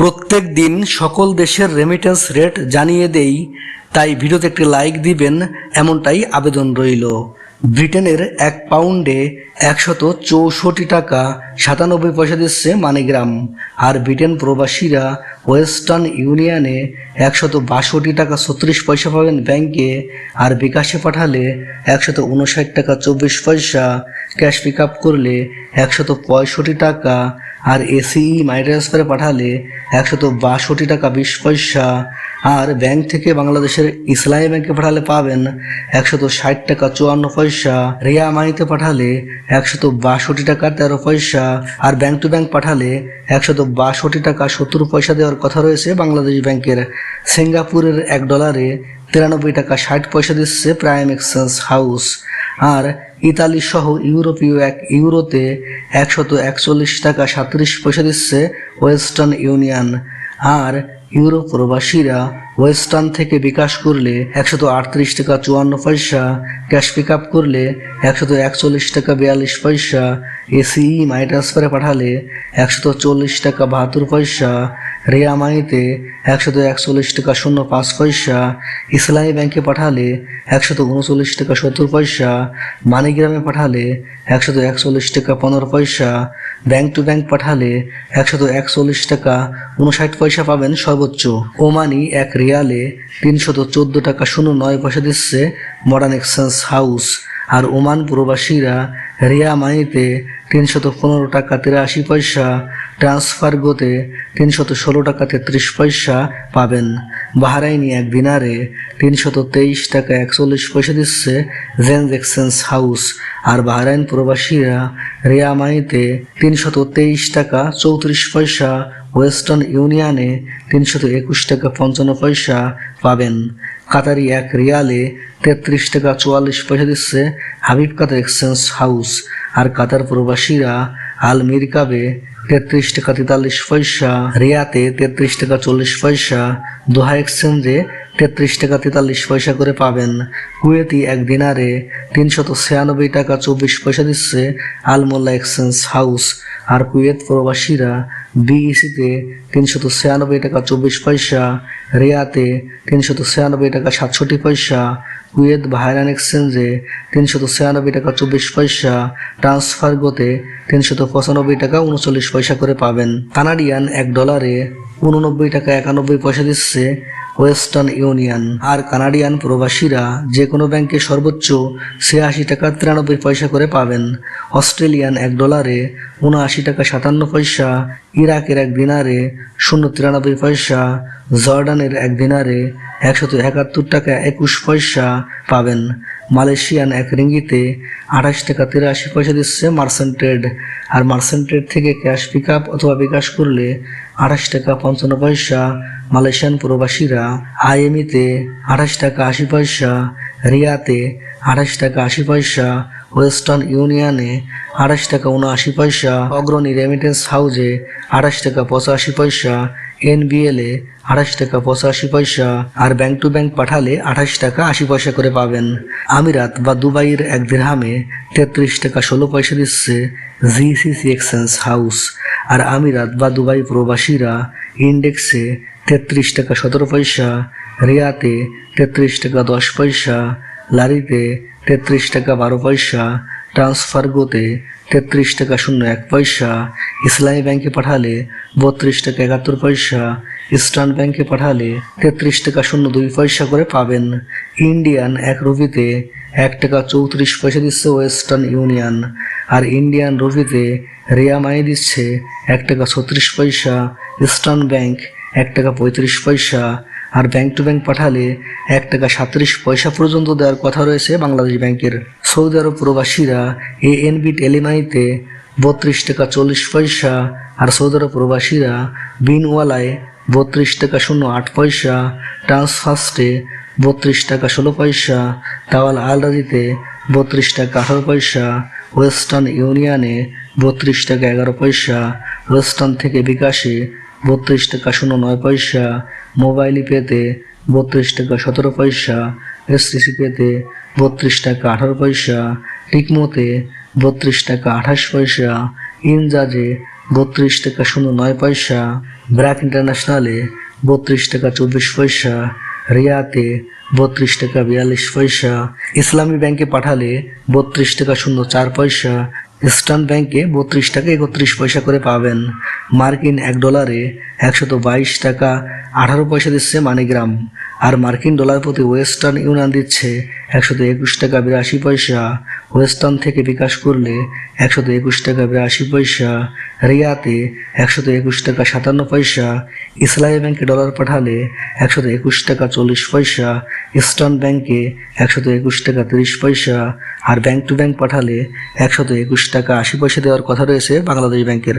প্রত্যেক দিন সকল দেশের রেমিটেন্স রেট জানিয়ে দেই, তাই ভিডিওতে একটি লাইক দিবেন, এমনটাই আবেদন রইল। ব্রিটেনের এক পাউন্ডে একশত চৌষট্টি টাকা সাতানব্বই পয়সা দিচ্ছে মানিগ্রাম, আর ব্রিটেন প্রবাসীরা ওয়েস্টার্ন ইউনিয়নে একশত বাষট্টি টাকা ছত্রিশ পয়সা পাবেন ব্যাংকে, আর বিকাশে পাঠালে একশত উনষাট টাকা চব্বিশ পয়সা, ক্যাশ পিক আপ করলে একশত পঁয়ষট্টি টাকা আর এসিই ট্রান্সফারে পাঠালে একশত বাষট্টি টাকা বিশ পয়সা। আর ব্যাংক থেকে বাংলাদেশের ইসলামী ব্যাংকে পাঠালে পাবেন একশত ষাট টাকা চুয়ান্ন পয়সা। রিয়া মানিতে পাঠালে একশত বাষট্টি টাকা তেরো পয়সা। আর ব্যাংক টু ব্যাংক পাঠালে একশত বাষট্টি টাকা সত্তর পয়সা দেওয়ার কথা রয়েছে বাংলাদেশ ব্যাংকের সিঙ্গাপুরের এক ডলারে তিরানব্বই টাকা ষাট পয়সা দিচ্ছে প্রাইম এক্সচেঞ্জ হাউস আর ইতালি সহ ইউরোপীয় এক ইউরোতে একশত একচল্লিশ টাকা সাঁত্রিশ পয়সা দিচ্ছে ওয়েস্টার্ন ইউনিয়ন। আর ইউরোপ প্রবাসীরা ওয়েস্টার্ন থেকে বিকাশ করলে একশত আটত্রিশ টাকা চুয়ান্ন পয়সা, ক্যাশ পিক আপ করলে একশত একচল্লিশ টাকা বিয়াল্লিশ পয়সা, এসিই মাই ট্রান্সফারে পাঠালে একশত চল্লিশ টাকা বাহাত্তর পয়সা রেয়া মানিতে একশত একচল্লিশ টাকা শূন্য পাঁচ পয়সা, ইসলামী ব্যাংকে পাঠালে একশত উনচল্লিশ টাকা সত্তর পয়সা, মানিগ্রামে পাঠালে একশত একচল্লিশ টাকা পনেরো পয়সা, ব্যাংক টু ব্যাংক পাঠালে একশত একচল্লিশ টাকা উনষাট পয়সা পাবেন সর্বোচ্চ। ওমানি এক রিয়ালে তিনশত চোদ্দ টাকা শূন্য নয় পয়সা দিচ্ছে মডার্ন এক্সচেঞ্জ হাউস। আর ওমান প্রবাসীরা রিয়া মানিতে তিনশত পনেরো টাকা তিরাশি পয়সা, ট্রান্সফার গোতে তিনশত ষোলো টাকা তেত্রিশ পয়সা পাবেন। বাহারাইনি এক দিনারে তিনশত তেইশ টাকা একচল্লিশ পয়সা দিচ্ছে জেন্স এক্সচেঞ্জ হাউস। আর বাহরাইন প্রবাসীরা রিয়া মানিতে তিনশত তেইশ টাকা চৌত্রিশ পয়সা ওয়েস্টার্ন ইউনিয়নে তিনশত একুশ টাকা পঞ্চান্ন পয়সা পাবেন। কাতারি এক রিয়ালে তেত্রিশ টাকা চুয়াল্লিশ পয়সা দিচ্ছে হাবিব কাতার এক্সচেঞ্জ হাউস। আর কাতার প্রবাসীরা আল মিরকাবে তেত্রিশ টাকা তেতাল্লিশ পয়সা, রিয়াতে তেত্রিশ টাকা চল্লিশ পয়সা, দোহা এক্সচেঞ্জে তেত্রিশ টাকা তেতাল্লিশ পয়সা করে পাবেন। কুয়েতি এক দিনারে তিনশত ছিয়ানব্বই টাকা চব্বিশ পয়সা দিচ্ছে আলমোল্লা এক্সচেঞ্জ হাউস। আর কুয়েত প্রবাসীরা বিইসিতে তিনশত ছিয়ানব্বই টাকা চব্বিশ পয়সা, রিয়াতে তিনশত ছিয়ানব্বই টাকা সাতষট্টি পয়সা, কুয়েত ভাইরান এক্সচেঞ্জে তিনশত ছিয়ানব্বই টাকা চব্বিশ পয়সা ট্রান্সফার গোতে তিনশত পঁচানব্বই টাকা উনচল্লিশ পয়সা করে পাবেন। কানাডিয়ান এক ডলারে উননব্বই টাকা একানব্বই পয়সা দিচ্ছে ওয়েস্টার্ন ইউনিয়ন। আর কানাডিয়ান প্রবাসীরা যে কোনো ব্যাংকে সর্বোচ্চ ছিয়াশি টাকা তিরানব্বই পয়সা করে পাবেন। অস্ট্রেলিয়ান এক ডলারে উনআশি টাকা সাতান্ন পয়সা, ইরাকের এক দিনারে শূন্য তিরানব্বই পয়সা, জর্ডানের এক দিনারে একশত একাত্তর টাকা একুশ পয়সা পাবেন। মালয়েশিয়ান এক রিঙ্গিতে আঠাশ টাকা তিরাশি পয়সা দিচ্ছে মার্সেন্ট ট্রেড আর মার্সেন্ট ট্রেড থেকে ক্যাশ পিক আপ অথবা বিকাশ করলে আঠাশ টাকা পঞ্চান্ন পয়সা। মালয়েশিয়ান প্রবাসীরা আইএমইতে আঠাশ টাকা আশি পয়সা, রিয়াতে আঠাশ টাকা আশি পয়সা, ওয়েস্টার্ন ইউনিয়নে আঠাশ টাকা উনআশি পয়সা, অগ্রণী রেমিটেন্স হাউজে আঠাশ টাকা পঁচাশি পয়সা এনবিএলে আঠাশ টাকা পঁচাশি পয়সা আর ব্যাংক টু ব্যাংক পাঠালে আঠাশ টাকা আশি পয়সা করে পাবেন। আমিরাত বা দুবাইয়ের এক দিরহামে তেত্রিশ টাকা ষোলো পয়সা দিচ্ছে জিসিসি এক্সচেঞ্জ হাউস আর আমিরাত বা দুবাই প্রবাসীরা ইন্ডেক্সে তেত্রিশ টাকা সতেরো পয়সা, রিয়াতে তেত্রিশ টাকা দশ পয়সা, লারিতে তেত্রিশ টাকা বারো পয়সা ট্রান্সফার গোতে তেত্রিশ টাকা শূন্য এক পয়সা। ইসলামী ব্যাংকে পাঠালে বত্রিশ টাকা একাত্তর পয়সা। ইস্টার্ন ব্যাংকে পাঠালে তেত্রিশ টাকা শূন্য দুই পয়সা করে পাবেন। ইন্ডিয়ান এক রুপিতে এক টাকা চৌত্রিশ পয়সা দিচ্ছে ওয়েস্টার্ন ইউনিয়ন। আর ইন্ডিয়ান রুপিতে রিয়া মাই দিচ্ছে এক টাকা ছত্রিশ পয়সা। ইস্টার্ন ব্যাংক এক টাকা পঁয়ত্রিশ পয়সা। আর ব্যাংক টু ব্যাংক পাঠালে এক টাকা সাঁত্রিশ পয়সা পর্যন্ত দেওয়ার কথা রয়েছে বাংলাদেশ ব্যাংকের। সৌদি আরব প্রবাসীরা এ এএনবি টেলিমানিতে বত্রিশ টাকা চল্লিশ পয়সা আর সৌদি আরব প্রবাসীরা বিনওয়ালায় বত্রিশ টাকা শূন্য আট পয়সা ট্রান্সফার্স্টে বত্রিশ টাকা ষোলো পয়সা তাওয়াল আলরাজিতে বত্রিশ টাকা আঠারো পয়সা, ওয়েস্টার্ন ইউনিয়নে বত্রিশ টাকা এগারো পয়সা, ওয়েস্টার্ন থেকে বিকাশে বত্রিশ টাকা শূন্য নয় পয়সা, মোবাইল পেতে বত্রিশ টাকা সতেরো পয়সা, এসটিসি পেতে বত্রিশ টাকা আঠারো পয়সা, টিকমোতে বত্রিশ টাকা আঠাশ পয়সা, ইনজাজে বত্রিশ টাকা শূন্য নয় পয়সা, ব্র্যাক ইন্টারন্যাশনালে বত্রিশ টাকা চব্বিশ পয়সা, রিয়াতে বত্রিশ টাকা বিয়াল্লিশ পয়সা, ইসলামী ব্যাংকে পাঠালে বত্রিশ টাকা শূন্য চার পয়সা ইস্টার্ন ব্যাংকে বত্রিশ টাকা একত্রিশ পয়সা করে পাবেন। মার্কিন এক ডলারে একশত বাইশ টাকা আঠারো পয়সা দিচ্ছে মানিগ্রাম। আর মার্কিন ডলার প্রতি ওয়েস্টার্ন ইউনিয়ন দিচ্ছে একশত একুশ টাকা বিরাশি পয়সা ওয়েস্টার্ন থেকে বিকাশ করলে একশত একুশ টাকা বিরাশি পয়সা, রিয়াতে একশত একুশ টাকা সাতান্ন পয়সা, ইসলামী ব্যাংকে ডলার পাঠালে একশত একুশ টাকা চল্লিশ পয়সা, ইস্টার্ন ব্যাংকে একশত একুশ টাকা তিরিশ পয়সা আর ব্যাংক টু ব্যাংক পাঠালে একশত একুশ টাকা আশি পয়সা দেওয়ার কথা রয়েছে বাংলাদেশ ব্যাংকের।